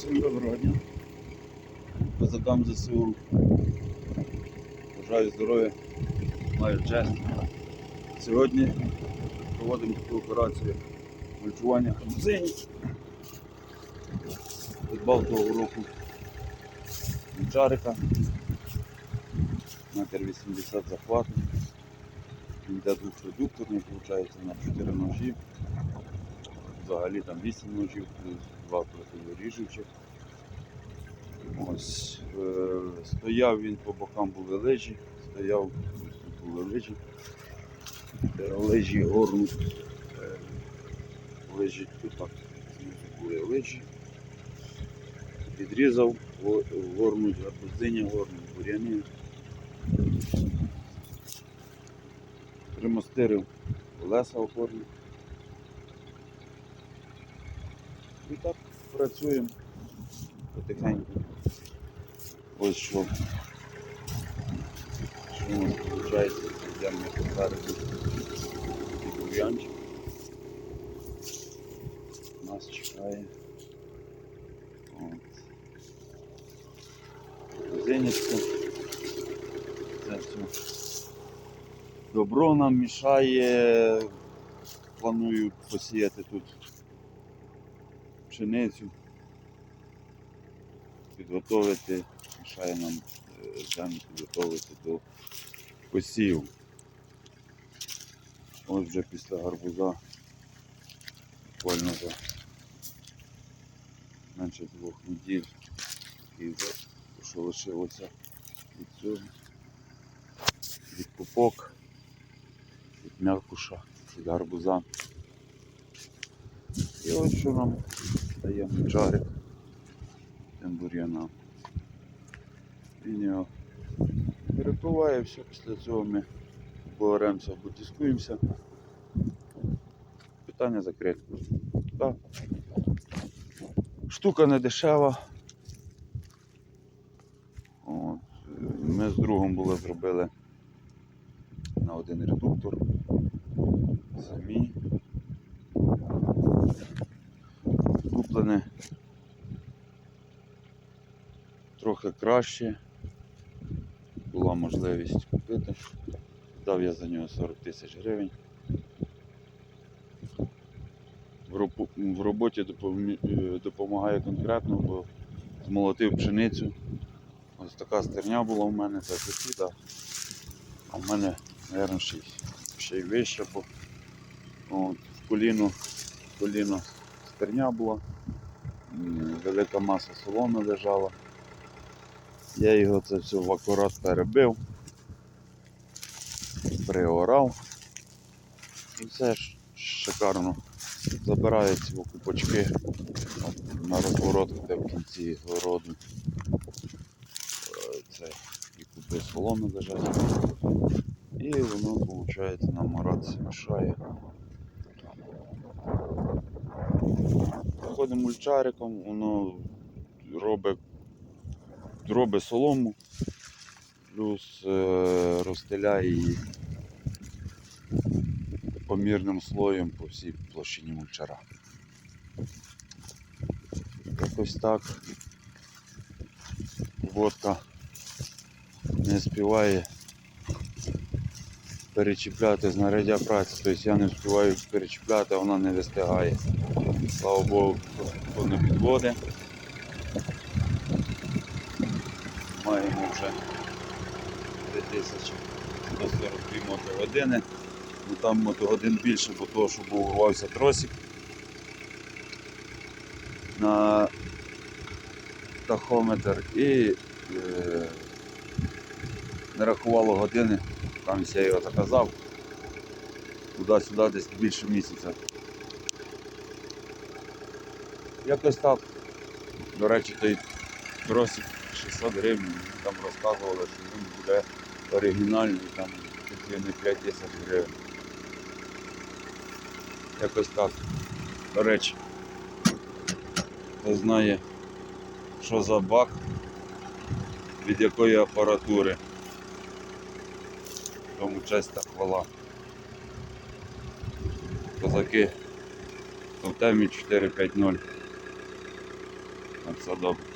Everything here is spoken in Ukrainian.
Всім доброго дня. Козакам ЗСУ. Бажаю здоров'я, маю честь. Сьогодні проводимо таку операцію мульчування хамзині. Придбав того року мульчарика. Метр 80 захвату. Він йде двохредукторний, виходить на 4 ножі. Взагалі там 8 ножів, плюс 2 противоріжучих. Ось, е, стояв він по бокам були лижі, стояв, були лижі. Е, Лижі горнуть. е, Лижі тут так були лижі. Підрізав, го- горнуть гарбузині, горнуть буряни. Примостирив колеса опорні. І так працюємо потихеньку. Ось що. Що у нас виходить, йдемо попереду і бур'янчик. Нас чекає. Зенечко. Це все. Добро нам мішає. Планую посіяти тут пшеницю, підготовити, мішає нам е, землю підготовити до посіву. Ось вже після гарбуза, буквально за менше двох неділь і вже що лишилося від цього, від пупок, від м'якуша, від гарбуза. І ось що нам дає жарик тим бур'янам. Він перепиває, все, після цього ми повернемося, потискуємося. Питання закрите. Так. Штука не дешева. От. Ми з другом були зробили на один редуктор. Самі. Куплене трохи краще. Була можливість купити. Дав я за нього 40 тисяч гривень. В роботі е, допомагає конкретно, бо змолотив пшеницю. Ось така стерня була в мене, це сусіда. А в мене, мабуть, ще, й- вище, бо от, в коліно, коліно стерня була. Велика маса соломи лежала. Я його це все в акурат перебив, приорав і все ж шикарно. Забираю ці купочки на розворот, де в кінці городу. Е, Це і купи соломи лежать. І воно виходить на мараці мішає. Ходимо мульчариком, воно робить, робить солому, плюс е, розстеляє її помірним слоєм по всій площині мульчара. Якось так водка не співає перечіпляти знаряддя праці, тобто я не встигаю перечіпляти, а вона не вистигає. Слава Богу, не підводить. Маємо вже 3142 мотогодини. Ну, там мотогодин більше, бо того, що був урвався тросик. На тахометр і е, не рахувало години, там я його заказав. Туди-сюди десь більше місяця. Якось так. До речі, той тросик 600 гривень, там розказували, що він буде оригінальний, там ли не 5 тисяч гривень. Якось так. До речі, хто знає, що за бак, від якої апаратури. Тому честь та хвала. Козаки Товтемі темі 450. На все добре.